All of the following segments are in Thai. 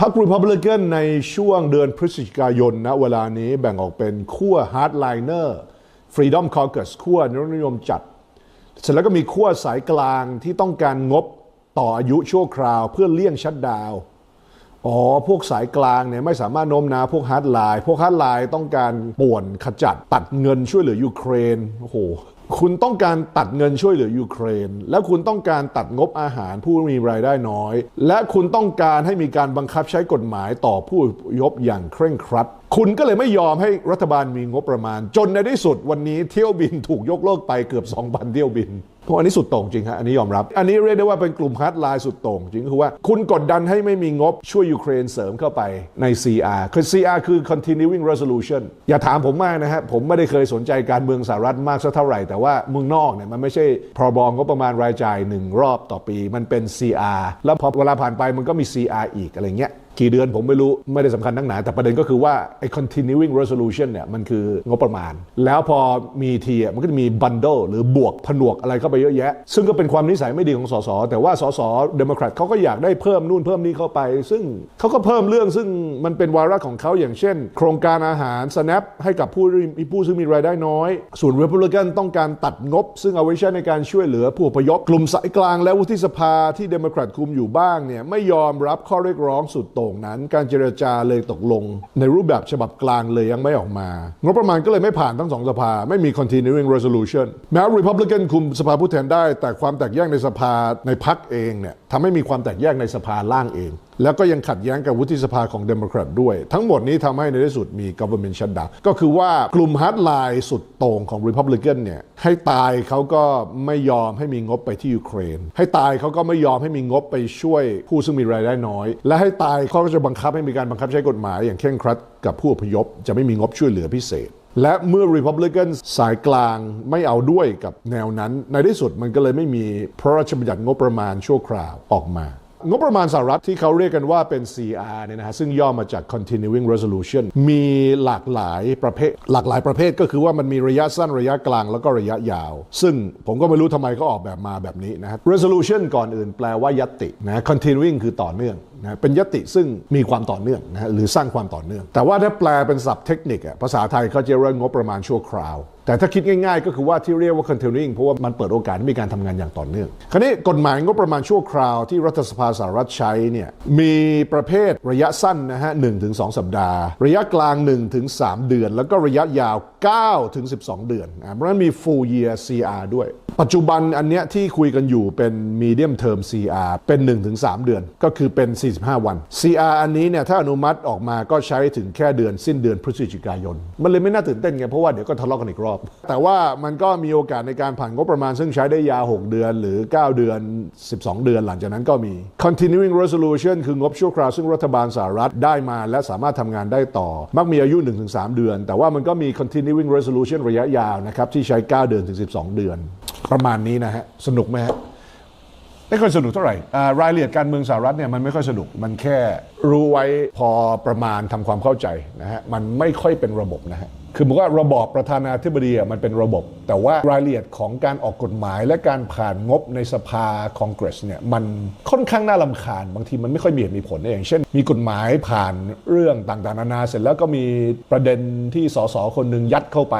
พรรครีพับลิกันในช่วงเดือนพฤศจิกายนนะเวลานี้แบ่งออกเป็นขั้วฮาร์ดไลเนอร์ฟรีดอมคอ u กัสขั้วนนิยมจัด เสร็จแล้วก็มีขั้วสายกลางที่ต้องการงบต่ออายุชั่วคราวเพื่อเลี่ยงชัดดาวอ๋อ พวกสายกลางเนี่ยไม่สามารถโน้มน้าวพวกฮาร์ดไลน์ พวกฮาร์ดไลน์ต้องการป่วนขจัดตัดเงินช่วยเหลือยูเครน โอ้โห คุณต้องการตัดเงินช่วยเหลือยูเครน และคุณต้องการตัดงบอาหารผู้มีรายได้น้อย และคุณต้องการให้มีการบังคับใช้กฎหมายต่อผู้ยบอย่างเคร่งครัด คุณก็เลยไม่ยอมให้รัฐบาลมีงบประมาณ จนในที่สุดวันนี้เที่ยวบินถูกยกเลิกไปเกือบ 2,000 เที่ยวบินเพราะอันนี้สุดโต่งจริงฮะอันนี้ยอมรับ อันนี้เรียกได้ว่าเป็นกลุ่มฮาร์ดไลน์สุดโต่งจริงคือว่าคุณกดดันให้ไม่มีงบช่วยยูเครนเสริมเข้าไปใน CR คือ CR คือ continuing resolution อย่าถามผมมากนะฮะผมไม่ได้เคยสนใจการเมืองสหรัฐมากสักเท่าไหร่ แต่ว่าเมืองนอกเนี่ยมันไม่ใช่พรบงบประมาณรายจ่ายหนึ่งรอบต่อปี มันเป็น CR แล้วพอเวลาผ่านไปมันก็มี CR อีกอะไรเงี้ย กี่เดือนผมไม่รู้ไม่ได้สำคัญนักหนา แต่ประเด็นก็คือว่าไอ้ continuing resolution เนี่ยมันคืองบประมาณ แล้วพอมีทีมันก็จะมี bundle หรือบวกผนวกอะไรเข้าไปเยอะแยะ ซึ่งก็เป็นความนิสัยไม่ดีของสสแต่ว่าสสเดโมแครตเขาก็อยากได้เพิ่มนู่นเพิ่มนี่เข้าไป ซึ่งเขาก็เพิ่มเรื่องซึ่งมันเป็นวาระของเขาอย่างเช่น โครงการอาหาร snap ให้กับผู้ผู้ซึ่งมีรายได้น้อย ส่วน Republican ต้องการตัดงบ ซึ่งเอาไว้ใช้ในการช่วยเหลือผู้พยพกลุ่มสายกลางและวุฒิสภาที่เดโมแครตคุมอยู่บ้างเนี่ยไม่ยอมรับข้อเรียกร้องสุดโตงนั้น การเจรจาเลยตกลง ในรูปแบบฉบับกลางเลยยังไม่ออกมา งบประมาณก็เลยไม่ผ่านทั้งสองสภา ไม่มี continuing resolution แม้ Republican คุมสภาผู้แทนได้ แต่ความแตกแยกในสภาในพรรคเองเนี่ยทำให้มีความแตกแยกในสภาล่างเอง แล้วก็ยังขัดแย้งกับวุฒิสภาของเดโมแครตด้วย ทั้งหมดนี้ทำให้ในที่สุดมี government shutdown ก็คือว่ากลุ่มฮาร์ดไลน์สุดโต่งของ Republican เนี่ยให้ตายเขาก็ไม่ยอมให้มีงบไปที่ยูเครน ให้ตายเขาก็ไม่ยอมให้มีงบไปช่วยผู้ซึ่งมีรายได้น้อย และให้ตายเขาก็จะบังคับให้มีการบังคับใช้กฎหมายอย่างเคร่งครัดกับผู้อพยพ จะไม่มีงบช่วยเหลือพิเศษ และเมื่อ Republican สายกลางไม่เอาด้วยกับแนวนั้น ในที่สุดมันก็เลยไม่มีพระราชบัญญัติงบประมาณชั่วคราวออกมา งบประมาณสหรัฐที่เขาเรียกกันว่าเป็น CR เนี่ยนะฮะซึ่งย่อมาจาก continuing resolution มีหลากหลายประเภท หลากหลายประเภทก็คือว่ามันมีระยะสั้นระยะกลางแล้วก็ระยะยาว ซึ่งผมก็ไม่รู้ทำไมเขาออกแบบมาแบบนี้นะฮะ resolution ก่อนอื่นแปลว่ายตตินะ continuing คือต่อเนื่องนะเป็นยติซึ่งมีความต่อเนื่องนะฮะหรือสร้างความต่อเนื่อง แต่ว่าถ้าแปลเป็นศัพท์เทคนิคอะภาษาไทยเขาจะเรียกงบประมาณชั่วคราว แต่ถ้าคิดง่ายๆ ก็คือว่าที่เรียกว่า continuing เพราะว่ามันเปิดโอกาสให้มีการทำงานอย่างต่อเนื่อง คราวนี้กฎหมายงบประมาณชั่วคราวที่รัฐสภาสหรัฐใช้เนี่ยมีประเภทระยะสั้นนะฮะ1ถึง2สัปดาห์ ระยะกลาง1ถึง3เดือน แล้วก็ระยะยาว9ถึง12 เดือนอะเพราะนั้นมี full year CR ด้วย ปัจจุบันอันเนี้ยที่คุยกันอยู่เป็น medium term CR เป็น 1-3 เดือน ก็คือเป็น 45 วัน CR อันนี้เนี่ยถ้าอนุมัติออกมาก็ใช้ถึงแค่เดือนสิ้นเดือนพฤศจิกายน มันเลยไม่น่าตื่นเต้นไงเพราะว่าเดี๋ยวก็ทะเลาะกันอีกรอบแต่ว่ามันก็มีโอกาสในการผ่านงบประมาณ ซึ่งใช้ได้ยาว 6 เดือนหรือ 9 เดือน 12 เดือนหลังจากนั้นก็มี continuing resolution คืองบชั่วคราว ซึ่งรัฐบาลสหรัฐได้มา และสามารถทำงานได้ต่อ มักมีอายุ 1-3 เดือน แต่ว่ามันก็มี continuing resolution ระยะยาวนะครับที่ใช้ 9 เดือนถึง 12 เดือน ประมาณนี้นะฮะสนุกไหมฮะไม่ค่อยสนุกเท่าไหร่รายละเอียดการเมืองสหรัฐเนี่ยมันไม่ค่อยสนุกมันแค่ รู้ไว้พอประมาณทำความเข้าใจนะฮะมันไม่ค่อยเป็นระบบนะฮะคือบอกว่าระบอบประธานาธิบดีมันเป็นระบบ แต่ว่ารายละเอียดของการออกกฎหมาย และการผ่านงบในสภาคองเกรสเนี่ยมันค่อนข้างน่าลำคาญ บางทีมันไม่ค่อยมีเหตุมีผลอย่างเช่น มีกฎหมายผ่านเรื่องต่างๆนานาเสร็จแล้วก็มีประเด็นที่สสคนหนึ่งยัดเข้าไป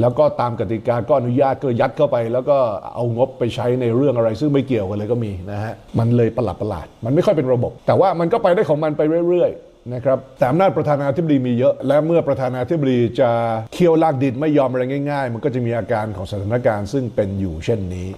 แล้วก็ตามกติกาก็อนุญาตก็ยัดเข้าไป แล้วก็เอางบไปใช้ในเรื่องอะไรซึ่งไม่เกี่ยวกันเลยก็มีนะฮะมันเลยประหลาดประหลาดมันไม่ค่อยเป็นระบบ แต่ว่ามันก็ไปได้ของมันไปเรื่อยๆนะครับแต่อำนาจประธานาธิบดีมีเยอะ และเมื่อประธานาธิบดีจะเคี่ยวลากดินไม่ยอมอะไรง่าย ๆ มันก็จะมีอาการของสถานการณ์ซึ่งเป็นอยู่เช่นนี้